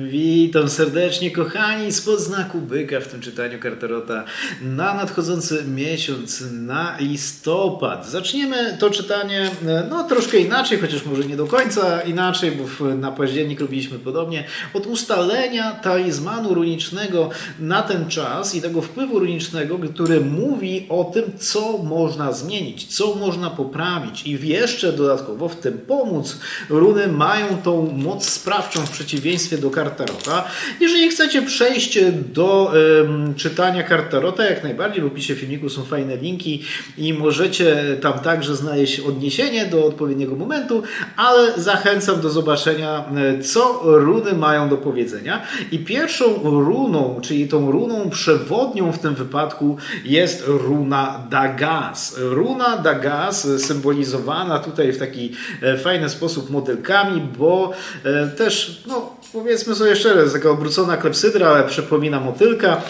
Witam serdecznie, kochani, spod znaku byka w tym czytaniu Karterota na nadchodzący miesiąc, na listopad. Zaczniemy to czytanie e, no troszkę inaczej, chociaż może nie do końca inaczej, bo na październik robiliśmy podobnie, od ustalenia talizmanu runicznego na ten czas i tego wpływu runicznego, który mówi o tym, co można zmienić, co można poprawić i jeszcze dodatkowo w tym pomóc. Runy mają tą moc sprawczą w przeciwieństwie do Kartarota. Jeżeli chcecie przejść do em, czytania Kartarota, jak najbardziej w opisie filmiku są fajne linki i możecie tam także znaleźć odniesienie do odpowiedniego momentu, ale zachęcam do zobaczenia, e, co runy mają do powiedzenia. I pierwszą runą, czyli tą runą przewodnią w tym wypadku jest runa Dagas. Runa Dagas symbolizowana tutaj w taki e, fajny sposób modelkami, bo e, też, no powiedzmy sobie szczerze, taka obrócona klepsydra, ale przypomina motylka.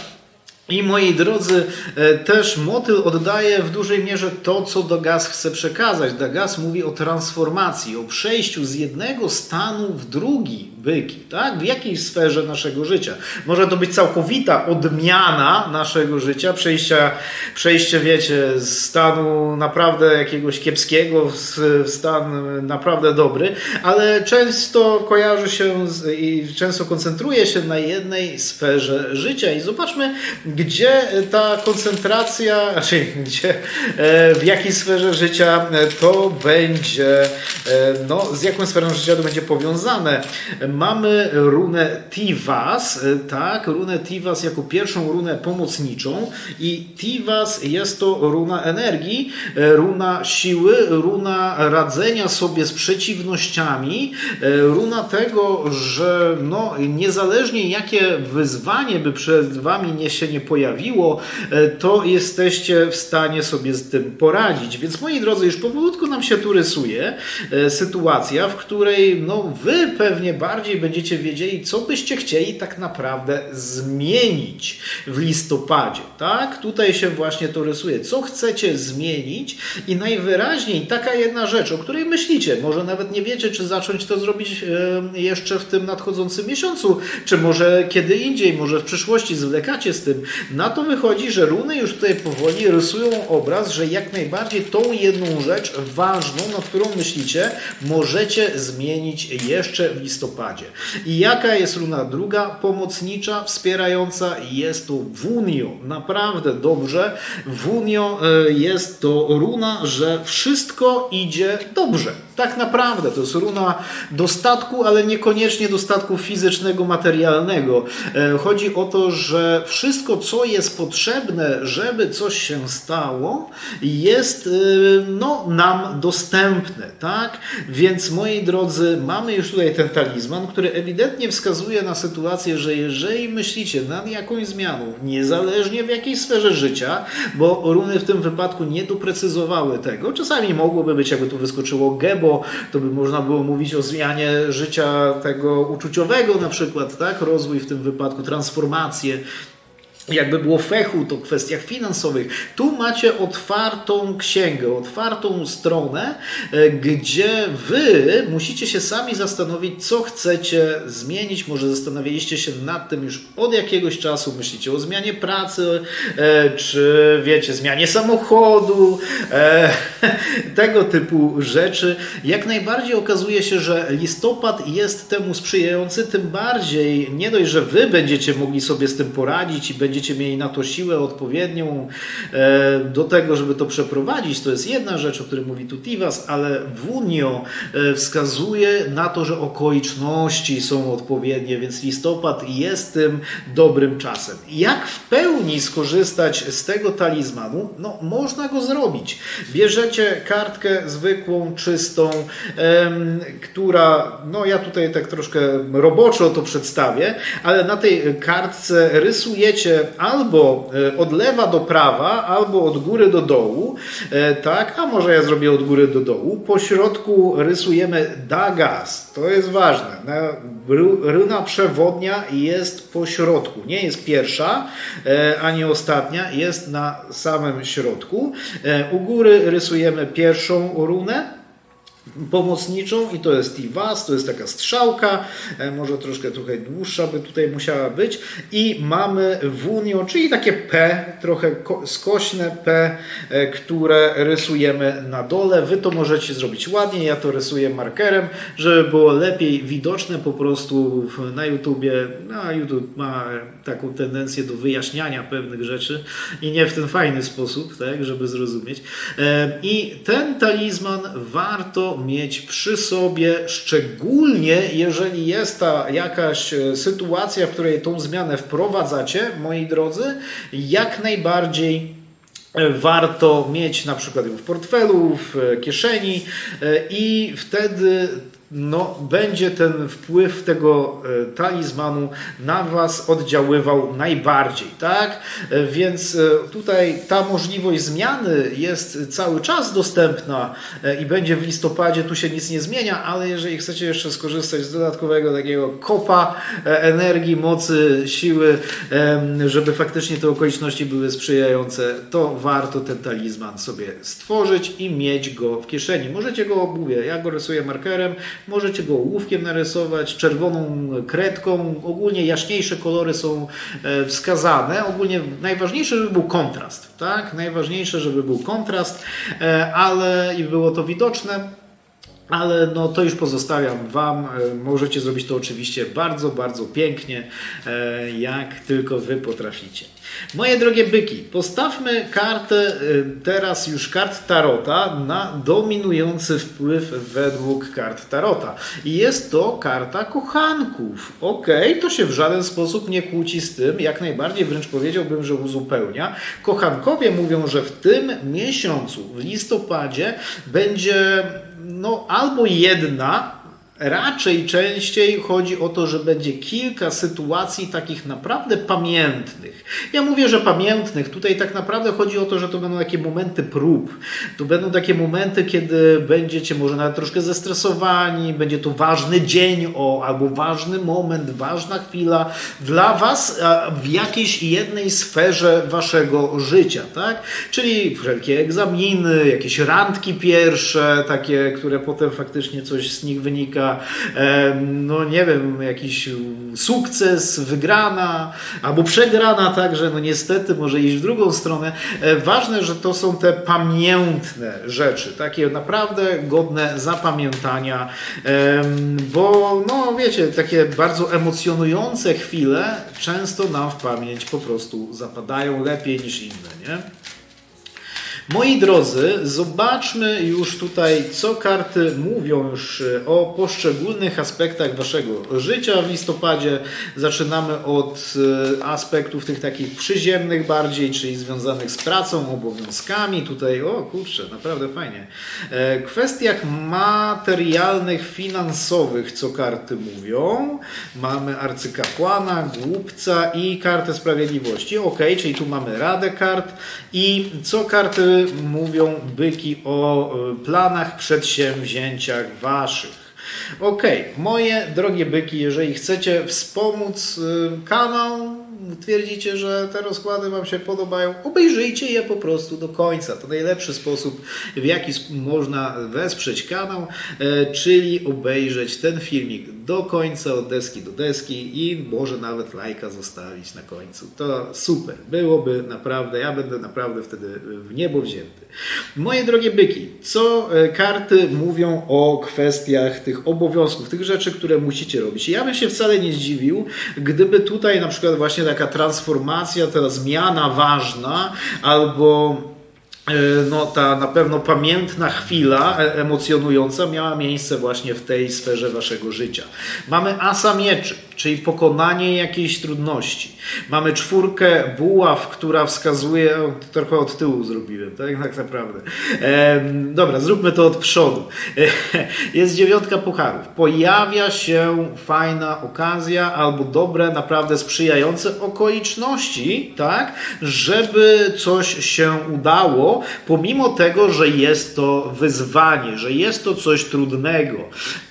I moi drodzy, e, też motyl oddaje w dużej mierze to, co Dagas chce przekazać. Dagas mówi o transformacji, o przejściu z jednego stanu w drugi byki, tak? W jakiejś sferze naszego życia. Może to być całkowita odmiana naszego życia, przejścia, przejście, wiecie, z stanu naprawdę jakiegoś kiepskiego w stan naprawdę dobry, ale często kojarzy się z, i często koncentruje się na jednej sferze życia. I zobaczmy, gdzie ta koncentracja, znaczy gdzie, e, w jakiej sferze życia to będzie, e, no, z jaką sferą życia to będzie powiązane. Mamy runę Tivas, e, tak, runę Tivas jako pierwszą runę pomocniczą i Tivas jest to runa energii, e, runa siły, runa radzenia sobie z przeciwnościami, e, runa tego, że no, niezależnie jakie wyzwanie by przed wami nie się nie pojawiło, to jesteście w stanie sobie z tym poradzić. Więc moi drodzy, już powolutku nam się tu rysuje sytuacja, w której no, wy pewnie bardziej będziecie wiedzieli, co byście chcieli tak naprawdę zmienić w listopadzie. Tak? Tutaj się właśnie to rysuje. Co chcecie zmienić i najwyraźniej taka jedna rzecz, o której myślicie, może nawet nie wiecie, czy zacząć to zrobić jeszcze w tym nadchodzącym miesiącu, czy może kiedy indziej, może w przyszłości zwlekacie z tym. Na to wychodzi, że runy już tutaj powoli rysują obraz, że jak najbardziej tą jedną rzecz ważną, nad którą myślicie, możecie zmienić jeszcze w listopadzie. I jaka jest runa druga? Pomocnicza, wspierająca jest to Wunio. Naprawdę dobrze. Wunio e, jest to runa, że wszystko idzie dobrze. Tak naprawdę to jest runa dostatku, ale niekoniecznie dostatku fizycznego, materialnego. E, Chodzi o to, że wszystko, co jest potrzebne, żeby coś się stało, jest e, no, nam dostępne. Tak? Więc moi drodzy, mamy już tutaj ten talizman, który ewidentnie wskazuje na sytuację, że jeżeli myślicie nad jakąś zmianą, niezależnie w jakiej sferze życia, bo runy w tym wypadku nie doprecyzowały tego, czasami mogłoby być, jakby tu wyskoczyło gebo, to by można było mówić o zmianie życia tego uczuciowego na przykład, tak? Rozwój w tym wypadku, transformację. Jakby było fechu, to kwestiach finansowych. Tu macie otwartą księgę, otwartą stronę, e, gdzie wy musicie się sami zastanowić, co chcecie zmienić. Może zastanawialiście się nad tym już od jakiegoś czasu, myślicie o zmianie pracy, e, czy wiecie, zmianie samochodu, e, tego typu rzeczy. Jak najbardziej okazuje się, że listopad jest temu sprzyjający, tym bardziej nie dość, że wy będziecie mogli sobie z tym poradzić i będziecie mieli na to siłę odpowiednią e, do tego, żeby to przeprowadzić. To jest jedna rzecz, o której mówi tu Tivas, ale Wunio e, wskazuje na to, że okoliczności są odpowiednie, więc listopad jest tym dobrym czasem. Jak w pełni skorzystać z tego talizmanu? No, można go zrobić. Bierzecie kartkę zwykłą, czystą, która, no ja tutaj tak troszkę roboczo to przedstawię, ale na tej kartce rysujecie albo e, od lewa do prawa, albo od góry do dołu, e, tak, a może ja zrobię od góry do dołu. Po środku rysujemy Dagas, to jest ważne. Na- ru- Runa przewodnia jest po środku, nie jest pierwsza e, ani ostatnia, jest na samym środku. U góry rysujemy pierwszą runę. Pomocniczą i to jest Tivas, to jest taka strzałka, e, może troszkę trochę dłuższa by tutaj musiała być i mamy Wunio, czyli takie P, trochę ko- skośne P, e, które rysujemy na dole. Wy to możecie zrobić ładnie, ja to rysuję markerem, żeby było lepiej widoczne po prostu na YouTubie. No, YouTube ma taką tendencję do wyjaśniania pewnych rzeczy i nie w ten fajny sposób, tak, żeby zrozumieć. E, I ten talizman warto mieć przy sobie, szczególnie jeżeli jest ta jakaś e, sytuacja, w której tą zmianę wprowadzacie, moi drodzy, jak najbardziej e, warto mieć na przykład ją w portfelu, w e, kieszeni i wtedy no, będzie ten wpływ tego e, talizmanu na Was oddziaływał najbardziej, tak? E, Więc e, tutaj ta możliwość zmiany jest cały czas dostępna i będzie w listopadzie, tu się nic nie zmienia, ale jeżeli chcecie jeszcze skorzystać z dodatkowego takiego kopa energii, mocy, siły, żeby faktycznie te okoliczności były sprzyjające, to warto ten talizman sobie stworzyć i mieć go w kieszeni. Możecie go, mówię, ja go rysuję markerem, możecie go ołówkiem narysować, czerwoną kredką, ogólnie jaśniejsze kolory są e, wskazane. Ogólnie najważniejsze, żeby był kontrast, tak? Najważniejsze, żeby był kontrast, e, ale i było to widoczne. Ale no to już pozostawiam Wam. E, Możecie zrobić to oczywiście bardzo, bardzo pięknie, jak tylko Wy potraficie. Moje drogie byki, postawmy kartę, e, teraz już kart Tarota, na dominujący wpływ według kart Tarota. I jest to karta kochanków. Okej, to się w żaden sposób nie kłóci z tym, jak najbardziej wręcz powiedziałbym, że uzupełnia. Kochankowie mówią, że w tym miesiącu, w listopadzie, będzie no, albo jedna, raczej częściej chodzi o to, że będzie kilka sytuacji takich naprawdę pamiętnych. Ja mówię, że pamiętnych. Tutaj tak naprawdę chodzi o to, że to będą takie momenty prób. To będą takie momenty, kiedy będziecie może nawet troszkę zestresowani, będzie to ważny dzień o, albo ważny moment, ważna chwila dla Was w jakiejś jednej sferze Waszego życia, tak? Czyli wszelkie egzaminy, jakieś randki pierwsze, takie, które potem faktycznie coś z nich wynika, em, no nie wiem, jakiś sukces, wygrana albo przegrana, także no niestety może iść w drugą stronę. E, Ważne, że to są te pamiętne rzeczy, takie naprawdę godne zapamiętania, em, bo no wiecie, takie bardzo emocjonujące chwile często nam w pamięć po prostu zapadają lepiej niż inne, nie? Moi drodzy, zobaczmy już tutaj, co karty mówią już e, o poszczególnych aspektach waszego życia w listopadzie. Zaczynamy od e, aspektów tych takich przyziemnych bardziej, czyli związanych z pracą, obowiązkami. Tutaj, o kurczę, naprawdę fajnie. E, Kwestiach materialnych, finansowych, co karty mówią. Mamy arcykapłana, głupca i kartę sprawiedliwości. Ok, czyli tu mamy radę kart. I co karty mówią byki o y, planach, przedsięwzięciach waszych. Okej, moje drogie byki, jeżeli chcecie wspomóc y, kanał, twierdzicie, że te rozkłady Wam się podobają, obejrzyjcie je po prostu do końca. To najlepszy sposób, w jaki można wesprzeć kanał, e, czyli obejrzeć ten filmik do końca, od deski do deski i może nawet lajka zostawić na końcu. To super, byłoby naprawdę, ja będę naprawdę wtedy w niebo wzięty. Moje drogie byki, co e, karty mówią o kwestiach tych obowiązków, tych rzeczy, które musicie robić? Ja bym się wcale nie zdziwił, gdyby tutaj na przykład właśnie taka transformacja, ta zmiana ważna, albo no, ta na pewno pamiętna chwila e, emocjonująca miała miejsce właśnie w tej sferze waszego życia. Mamy asa mieczy, czyli pokonanie jakiejś trudności. Mamy czwórkę buław, która wskazuje, trochę od tyłu zrobiłem, tak, tak naprawdę. Em, dobra, zróbmy to od przodu. Jest dziewiątka pucharów. Pojawia się fajna okazja albo dobre, naprawdę sprzyjające okoliczności, tak, żeby coś się udało pomimo tego, że jest to wyzwanie, że jest to coś trudnego.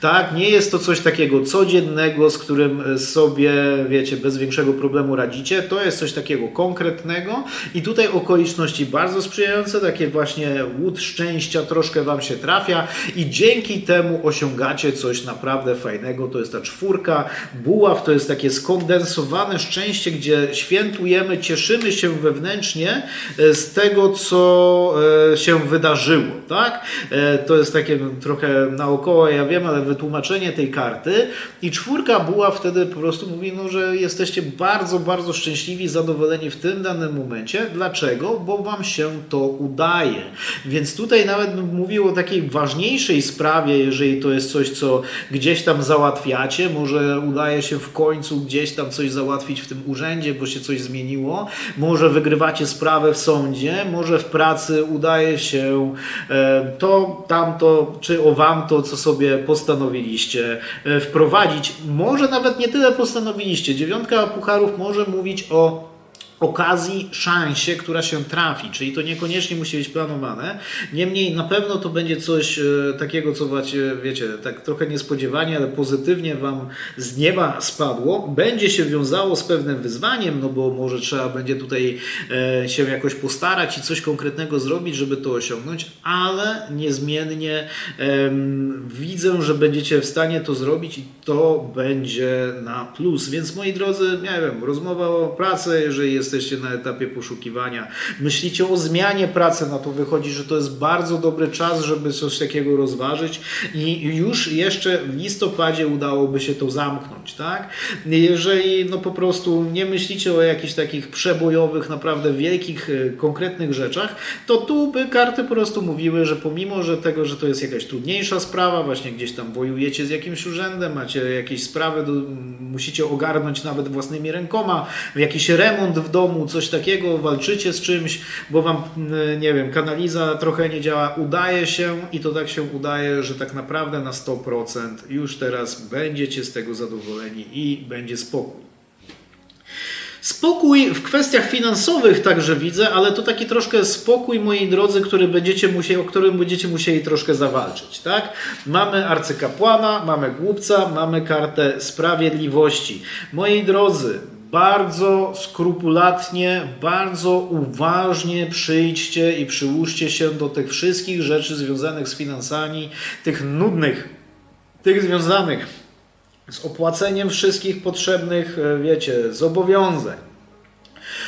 Tak, nie jest to coś takiego codziennego, z którym sobie, wiecie, bez większego problemu radzicie. To jest coś takiego konkretnego i tutaj okoliczności bardzo sprzyjające, takie właśnie łód szczęścia troszkę wam się trafia i dzięki temu osiągacie coś naprawdę fajnego. To jest ta czwórka. Buław to jest takie skondensowane szczęście, gdzie świętujemy, cieszymy się wewnętrznie e, z tego, co e, się wydarzyło. Tak? E, To jest takie trochę naokoło, ja wiem, ale wytłumaczenie tej karty. I czwórka buław wtedy po prostu mówi, no, że jesteście bardzo, bardzo szczęśliwi, zadowoleni w tym danym momencie. Dlaczego? Bo wam się to udaje. Więc tutaj nawet bym mówił o takiej ważniejszej sprawie, jeżeli to jest coś, co gdzieś tam załatwiacie, może udaje się w końcu gdzieś tam coś załatwić w tym urzędzie, bo się coś zmieniło, może wygrywacie sprawę w sądzie, może w pracy udaje się e, to, tamto, czy o wam to, co sobie postanowiliście e, wprowadzić. Może nawet nie tyle postanowiliście. Dziewiątka pucharów może mówić o okazji, szansie, która się trafi, czyli to niekoniecznie musi być planowane. Niemniej na pewno to będzie coś e, takiego, co macie, wiecie, tak trochę niespodziewanie, ale pozytywnie Wam z nieba spadło. Będzie się wiązało z pewnym wyzwaniem, no bo może trzeba będzie tutaj e, się jakoś postarać i coś konkretnego zrobić, żeby to osiągnąć, ale niezmiennie widzę, że będziecie w stanie to zrobić i to będzie na plus. Więc moi drodzy, nie wiem, rozmowa o pracy, jeżeli jesteście na etapie poszukiwania, myślicie o zmianie pracy, no to wychodzi, że to jest bardzo dobry czas, żeby coś takiego rozważyć i już jeszcze w listopadzie udałoby się to zamknąć, tak? Jeżeli no po prostu nie myślicie o jakichś takich przebojowych, naprawdę wielkich, e, konkretnych rzeczach, to tu by karty po prostu mówiły, że pomimo, że tego, że to jest jakaś trudniejsza sprawa, właśnie gdzieś tam wojujecie z jakimś urzędem, macie jakieś sprawy, do, musicie ogarnąć nawet własnymi rękoma, jakiś remont w domu, coś takiego, walczycie z czymś, bo wam, mm, nie wiem, kanaliza trochę nie działa, udaje się i to tak się udaje, że tak naprawdę na 100% już teraz będziecie z tego zadowoleni i będzie spokój. Spokój w kwestiach finansowych także widzę, ale to taki troszkę spokój, moi drodzy, który będziecie musieli, o którym będziecie musieli troszkę zawalczyć. Tak? Mamy arcykapłana, mamy głupca, mamy kartę sprawiedliwości. Moi drodzy, bardzo skrupulatnie, bardzo uważnie przyjdźcie i przyłóżcie się do tych wszystkich rzeczy związanych z finansami, tych nudnych, tych związanych z opłaceniem wszystkich potrzebnych, e, wiecie, zobowiązań.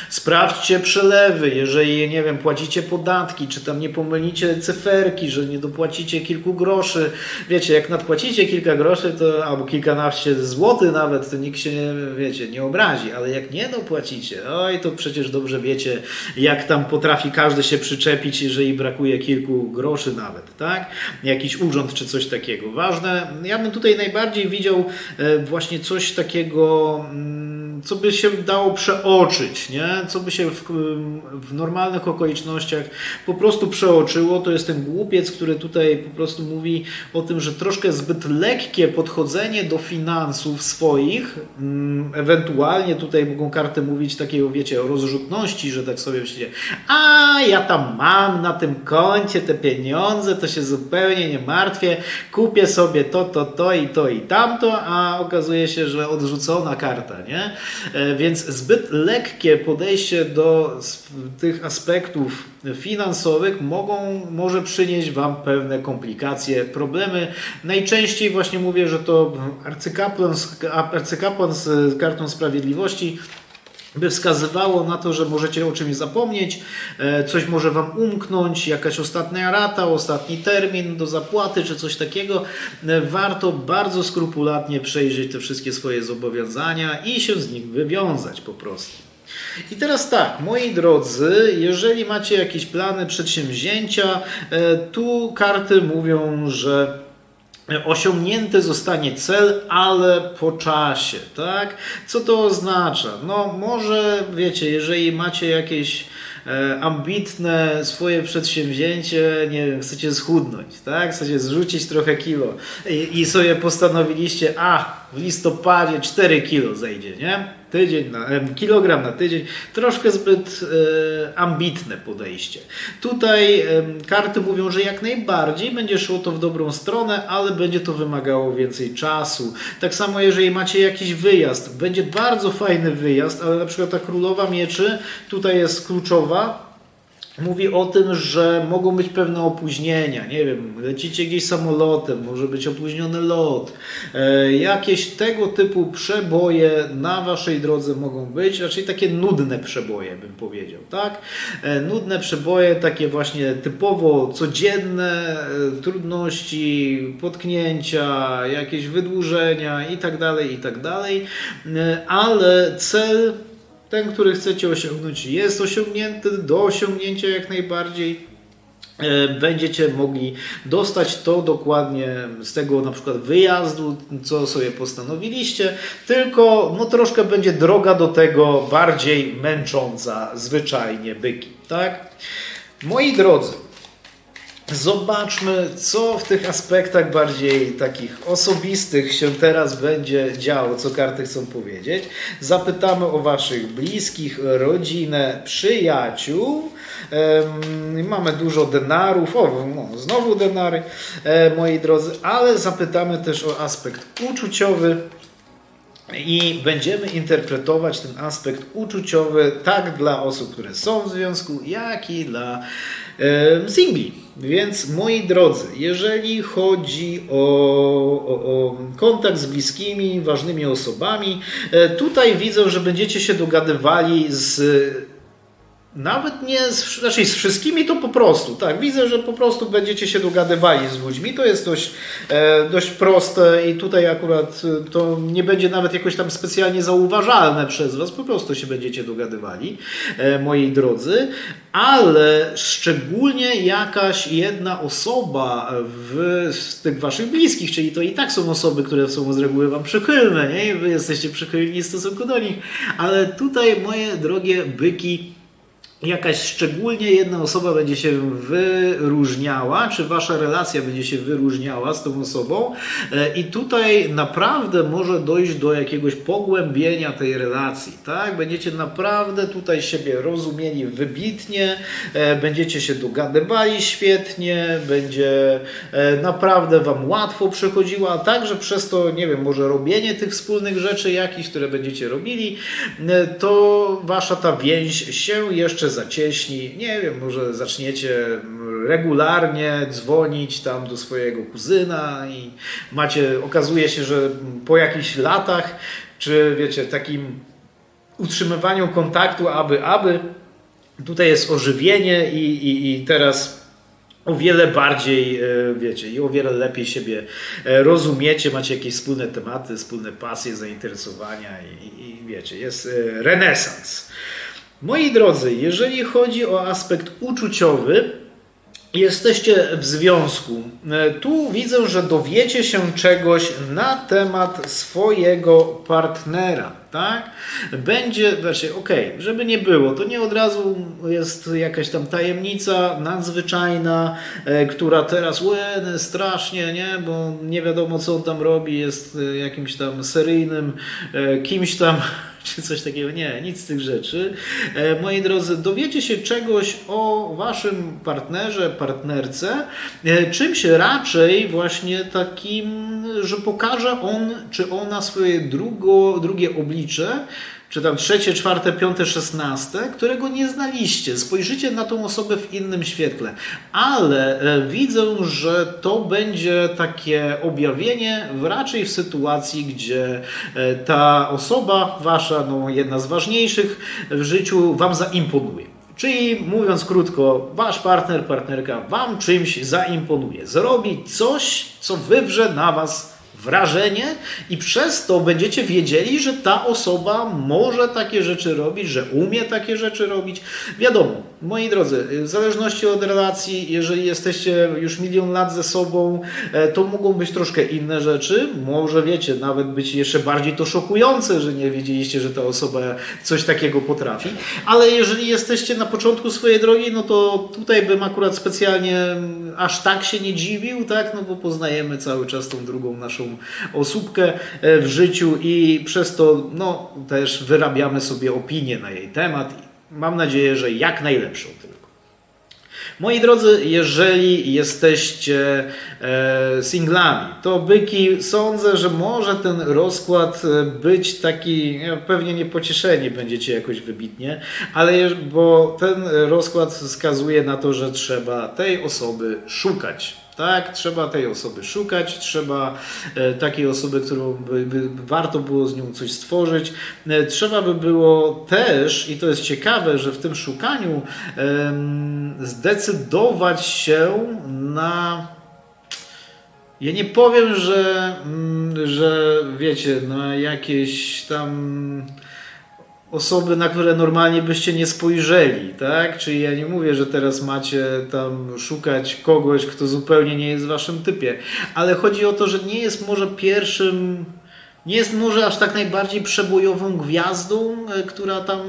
Sprawdźcie przelewy, jeżeli, nie wiem, płacicie podatki, czy tam nie pomylicie cyferki, że nie dopłacicie kilku groszy. Wiecie, jak nadpłacicie kilka groszy, to albo kilkanaście złotych nawet, to nikt się, wiecie, nie obrazi, ale jak nie dopłacicie, oj, to przecież dobrze wiecie, jak tam potrafi każdy się przyczepić, jeżeli brakuje kilku groszy nawet, tak? Jakiś urząd czy coś takiego. Ważne, ja bym tutaj najbardziej widział e, właśnie coś takiego, mm, co by się dało przeoczyć, nie? Co by się w, w normalnych okolicznościach po prostu przeoczyło, to jest ten głupiec, który tutaj po prostu mówi o tym, że troszkę zbyt lekkie podchodzenie do finansów swoich, mm, ewentualnie tutaj mogą karty mówić takiego, wiecie, o rozrzutności, że tak sobie myślicie, a ja tam mam na tym koncie te pieniądze, to się zupełnie nie martwię, kupię sobie to, to, to i to i tamto, a okazuje się, że odrzucona karta, nie? E, Więc zbyt lekkie podejście do tych aspektów finansowych mogą, może przynieść Wam pewne komplikacje, problemy. Najczęściej właśnie mówię, że to arcykapłan, z- arcykapłan z kartą sprawiedliwości by wskazywało na to, że możecie o czymś zapomnieć, e, coś może Wam umknąć, jakaś ostatnia rata, ostatni termin do zapłaty czy coś takiego. E, Warto bardzo skrupulatnie przejrzeć te wszystkie swoje zobowiązania i się z nich wywiązać po prostu. I teraz tak, moi drodzy, jeżeli macie jakieś plany przedsięwzięcia, e, tu karty mówią, że osiągnięty zostanie cel, ale po czasie, tak? Co to oznacza? No może, wiecie, jeżeli macie jakieś e, ambitne swoje przedsięwzięcie, nie wiem, chcecie schudnąć, tak? Chcecie zrzucić trochę kilo i, i sobie postanowiliście, a w listopadzie 4 kilo zejdzie, nie? Tydzień na, kilogram na tydzień. Troszkę zbyt e, ambitne podejście. Tutaj em, karty mówią, że jak najbardziej będzie szło to w dobrą stronę, ale będzie to wymagało więcej czasu. Tak samo jeżeli macie jakiś wyjazd, będzie bardzo fajny wyjazd, ale na przykład ta królowa mieczy tutaj jest kluczowa, mówi o tym, że mogą być pewne opóźnienia. Nie wiem, lecicie gdzieś samolotem, może być opóźniony lot. E, jakieś tego typu przeboje na waszej drodze mogą być, raczej takie nudne przeboje, bym powiedział, tak? E, nudne przeboje, takie właśnie typowo codzienne e, trudności, potknięcia, jakieś wydłużenia i tak dalej, i tak dalej. Ale cel ten, który chcecie osiągnąć, jest osiągnięty do osiągnięcia jak najbardziej. E, Będziecie mogli dostać to dokładnie z tego na przykład wyjazdu, co sobie postanowiliście, tylko no troszkę będzie droga do tego bardziej męcząca zwyczajnie byki, tak? Moi drodzy, Zobaczmy, co w tych aspektach bardziej takich osobistych się teraz będzie działo, co karty chcą powiedzieć. Zapytamy o Waszych bliskich, rodzinę, przyjaciół. Mamy dużo denarów, o, no, znowu denary, e, moi drodzy, ale zapytamy też o aspekt uczuciowy. I będziemy interpretować ten aspekt uczuciowy tak dla osób, które są w związku, jak i dla e, singli. Więc moi drodzy, jeżeli chodzi o, o, o kontakt z bliskimi, ważnymi osobami, e, tutaj widzę, że będziecie się dogadywali z nawet nie z, znaczy z wszystkimi, to po prostu. Tak, widzę, że po prostu będziecie się dogadywali z ludźmi. To jest dość, e, dość proste i tutaj akurat e, to nie będzie nawet jakoś tam specjalnie zauważalne przez Was. Po prostu się będziecie dogadywali, e, moi drodzy. Ale szczególnie jakaś jedna osoba w, z tych Waszych bliskich, czyli to i tak są osoby, które są z reguły Wam przychylne, nie? Wy jesteście przychylni w stosunku do nich. Ale tutaj, moje drogie byki, jakaś szczególnie jedna osoba będzie się wyróżniała, czy wasza relacja będzie się wyróżniała z tą osobą e, i tutaj naprawdę może dojść do jakiegoś pogłębienia tej relacji, tak? Będziecie naprawdę tutaj siebie rozumieli wybitnie, e, będziecie się dogadywali świetnie, będzie e, naprawdę wam łatwo przechodziło, a także przez to, nie wiem, może robienie tych wspólnych rzeczy jakichś, które będziecie robili, to wasza ta więź się jeszcze zacieśni. Nie wiem, może zaczniecie regularnie dzwonić tam do swojego kuzyna i macie, okazuje się, że po jakichś latach, czy wiecie, takim utrzymywaniu kontaktu, aby, aby, tutaj jest ożywienie i, i, i teraz o wiele bardziej, e, wiecie, i o wiele lepiej siebie e, rozumiecie, macie jakieś wspólne tematy, wspólne pasje, zainteresowania i, i wiecie, jest e, renesans. Moi drodzy, jeżeli chodzi o aspekt uczuciowy, jesteście w związku. E, Tu widzę, że dowiecie się czegoś na temat swojego partnera. Tak? Będzie, znaczy, okej, żeby nie było, to nie od razu jest jakaś tam tajemnica nadzwyczajna, e, która teraz łeny strasznie, nie? Bo nie wiadomo, co on tam robi, jest e, jakimś tam seryjnym, e, kimś tam czy coś takiego. Nie, nic z tych rzeczy. E, moi drodzy, dowiecie się czegoś o waszym partnerze, partnerce, e, czymś raczej właśnie takim, że pokaże on czy ona swoje drugo, drugie oblicze, czy tam trzecie, czwarte, piąte, szesnaste, którego nie znaliście. Spojrzycie na tą osobę w innym świetle. Ale e, widzę, że to będzie takie objawienie raczej w sytuacji, gdzie e, ta osoba, wasza, no, jedna z ważniejszych w życiu, wam zaimponuje. Czyli mówiąc krótko, wasz partner, partnerka wam czymś zaimponuje. Zrobi coś, co wywrze na was wrażenie i przez to będziecie wiedzieli, że ta osoba może takie rzeczy robić, że umie takie rzeczy robić. Wiadomo, moi drodzy, w zależności od relacji, jeżeli jesteście już milion lat ze sobą, e, to mogą być troszkę inne rzeczy. Może wiecie, nawet być jeszcze bardziej to szokujące, że nie wiedzieliście, że ta osoba coś takiego potrafi. Ale jeżeli jesteście na początku swojej drogi, no to tutaj bym akurat specjalnie aż tak się nie dziwił, tak? No bo poznajemy cały czas tą drugą naszą osóbkę e, w życiu i przez to no, też wyrabiamy sobie opinię na jej temat. Mam nadzieję, że jak najlepszą. Moi drodzy, jeżeli jesteście e, singlami, to byki sądzę, że może ten rozkład e, być taki, nie, pewnie niepocieszeni będziecie jakoś wybitnie, ale bo ten rozkład wskazuje na to, że trzeba tej osoby szukać. Tak, trzeba tej osoby szukać, trzeba e, takiej osoby, którą by, by warto było z nią coś stworzyć. E, trzeba by było też, i to jest ciekawe, że w tym szukaniu zdecydować się na. Ja nie powiem, że, mm, że wiecie, na jakieś tam osoby, na które normalnie byście nie spojrzeli, tak? Czyli ja nie mówię, że teraz macie tam szukać kogoś, kto zupełnie nie jest w waszym typie, ale chodzi o to, że nie jest może pierwszym, nie jest może aż tak najbardziej przebojową gwiazdą, e, która tam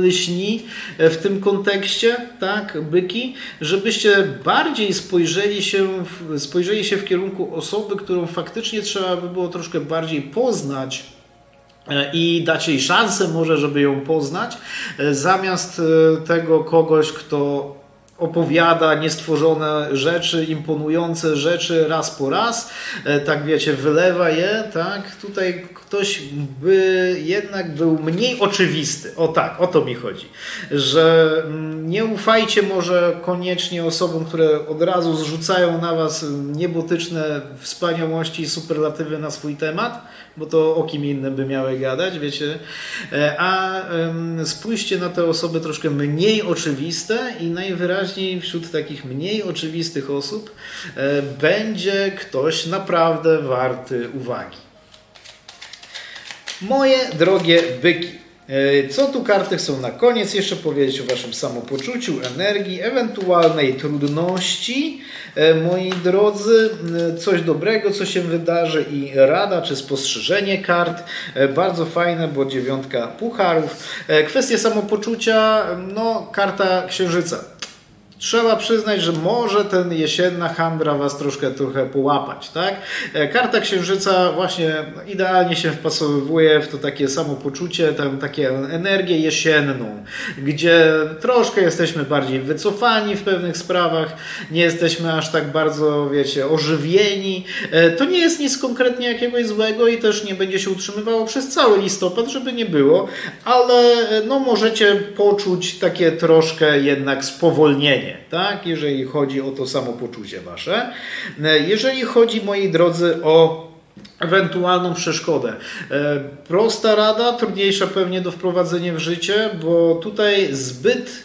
lśni e, w tym kontekście, tak, byki, żebyście bardziej spojrzeli się, w, spojrzeli się w kierunku osoby, którą faktycznie trzeba by było troszkę bardziej poznać, i dać jej szansę może, żeby ją poznać, e, zamiast e, tego kogoś, kto opowiada niestworzone rzeczy, imponujące rzeczy raz po raz, e, tak wiecie, wylewa je, tak? Tutaj ktoś by jednak był mniej oczywisty. O tak, o to mi chodzi. Że mm, nie ufajcie może koniecznie osobom, które od razu zrzucają na was niebotyczne wspaniałości i superlatywy na swój temat, bo to o kim innym by miały gadać, wiecie. E, A spójrzcie na te osoby troszkę mniej oczywiste i najwyraźniej wśród takich mniej oczywistych osób e, będzie ktoś naprawdę warty uwagi. Moje drogie byki. E, Co tu karty chcą na koniec jeszcze powiedzieć o Waszym samopoczuciu, energii, ewentualnej trudności? E, Moi drodzy, e, coś dobrego, co się wydarzy i rada czy spostrzeżenie kart. Bardzo fajne, bo dziewiątka pucharów. E, Kwestia samopoczucia, no karta księżyca. Trzeba przyznać, że może ten jesienna handra was troszkę trochę połapać, tak? E, Karta księżyca właśnie idealnie się wpasowuje w to takie samopoczucie, tam takie energię jesienną, gdzie troszkę jesteśmy bardziej wycofani w pewnych sprawach, nie jesteśmy aż tak bardzo, wiecie, ożywieni. E, To nie jest nic konkretnie jakiegoś złego i też nie będzie się utrzymywało przez cały listopad, żeby nie było, ale e, no możecie poczuć takie troszkę jednak spowolnienie, tak? Jeżeli chodzi o to samopoczucie wasze. E, Jeżeli chodzi, moi drodzy, o ewentualną przeszkodę. E, Prosta rada, trudniejsza pewnie do wprowadzenia w życie, bo tutaj zbyt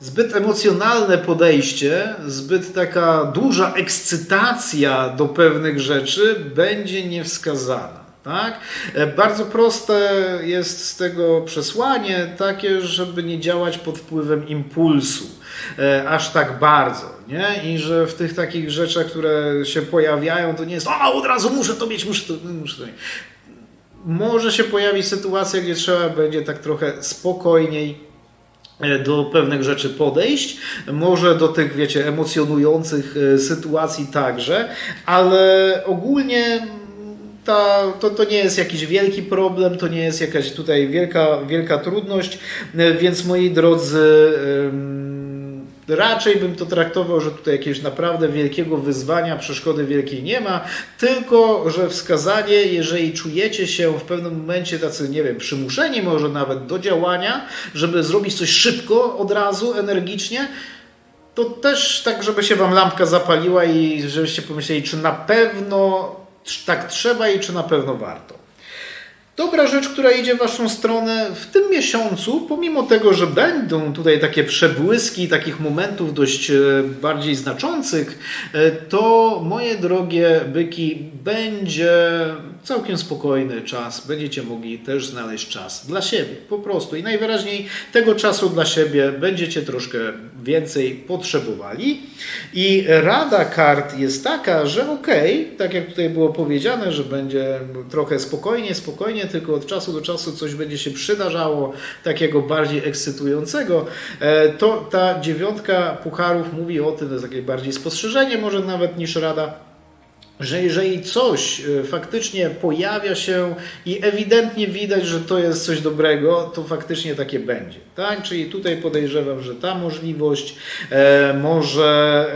zbyt emocjonalne podejście, zbyt taka duża ekscytacja do pewnych rzeczy będzie niewskazana. Tak? E, Bardzo proste jest z tego przesłanie takie, żeby nie działać pod wpływem impulsu e, aż tak bardzo. Nie? I że w tych takich rzeczach, które się pojawiają, to nie jest o, od razu muszę to mieć, muszę to, muszę to mieć. Może się pojawić sytuacja, gdzie trzeba będzie tak trochę spokojniej e, do pewnych rzeczy podejść, może do tych, wiecie, emocjonujących sytuacji także, ale ogólnie ta, to, to nie jest jakiś wielki problem, to nie jest jakaś tutaj wielka, wielka trudność, e, więc moi drodzy, raczej bym to traktował, że tutaj jakiegoś naprawdę wielkiego wyzwania, przeszkody wielkiej nie ma, tylko że wskazanie, jeżeli czujecie się w pewnym momencie tacy, nie wiem, przymuszeni może nawet do działania, żeby zrobić coś szybko, od razu, energicznie, to też tak, żeby się wam lampka zapaliła i żebyście pomyśleli, czy na pewno tak trzeba i czy na pewno warto. Dobra rzecz, która idzie w Waszą stronę w tym miesiącu, pomimo tego, że będą tutaj takie przebłyski takich momentów dość e, bardziej znaczących, e, to moje drogie byki, będzie całkiem spokojny czas. Będziecie mogli też znaleźć czas dla siebie, po prostu. I najwyraźniej tego czasu dla siebie będziecie troszkę więcej potrzebowali. I rada kart jest taka, że okej, tak jak tutaj było powiedziane, że będzie trochę spokojnie, spokojnie, tylko od czasu do czasu coś będzie się przydarzało takiego bardziej ekscytującego, e, to ta dziewiątka pucharów mówi o tym, to jest takie bardziej spostrzeżenie może nawet niż rada, że jeżeli coś e, faktycznie pojawia się i ewidentnie widać, że to jest coś dobrego, to faktycznie takie będzie. Tak? Czyli tutaj podejrzewam, że ta możliwość e, może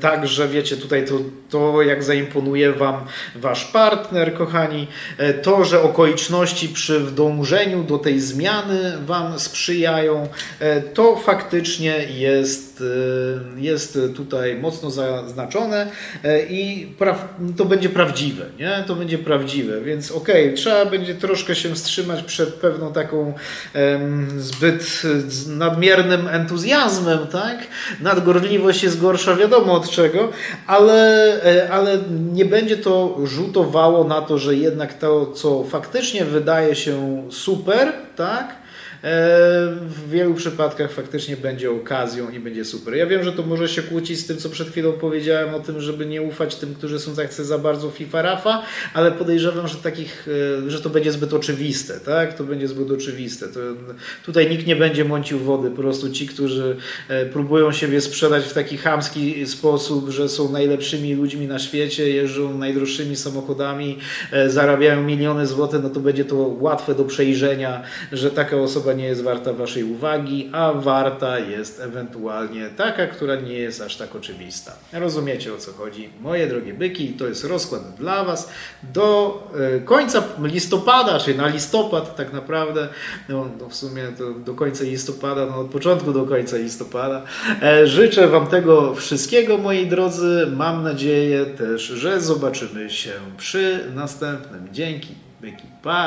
także, wiecie, tutaj to, to jak zaimponuje Wam Wasz partner, kochani, e, to, że okoliczności przy dążeniu do tej zmiany Wam sprzyjają, e, to faktycznie jest, jest tutaj mocno zaznaczone i to będzie prawdziwe, nie? To będzie prawdziwe, więc okej, trzeba będzie troszkę się wstrzymać przed pewną taką zbyt z nadmiernym entuzjazmem, tak? Nadgorliwość jest gorsza, wiadomo od czego, ale, e, ale nie będzie to rzutowało na to, że jednak to, co faktycznie wydaje się super, tak? E, w wielu przypadkach faktycznie będzie okazją i będzie super. Ja wiem, że to może się kłócić z tym, co przed chwilą powiedziałem o tym, żeby nie ufać tym, którzy są tak za bardzo FIFA Rafa, ale podejrzewam, że takich, e, że to będzie zbyt oczywiste, tak? To będzie zbyt oczywiste. To, tutaj nikt nie będzie mącił wody, po prostu ci, którzy e, próbują siebie sprzedać w taki chamski sposób, że są najlepszymi ludźmi na świecie, jeżdżą najdroższymi samochodami, zarabiają miliony złotych, no to będzie to łatwe do przejrzenia, że taka osoba nie jest warta waszej uwagi, a warta jest ewentualnie taka, która nie jest aż tak oczywista. Rozumiecie o co chodzi? Moje drogie byki, to jest rozkład dla was do e, końca listopada, czyli na listopad tak naprawdę, no, no w sumie do końca listopada, no od początku do końca listopada. E, życzę wam tego wszystkiego, moi drodzy. Mam nadzieję też, że zobaczymy się przy następnym. Dzięki, byki. Pa!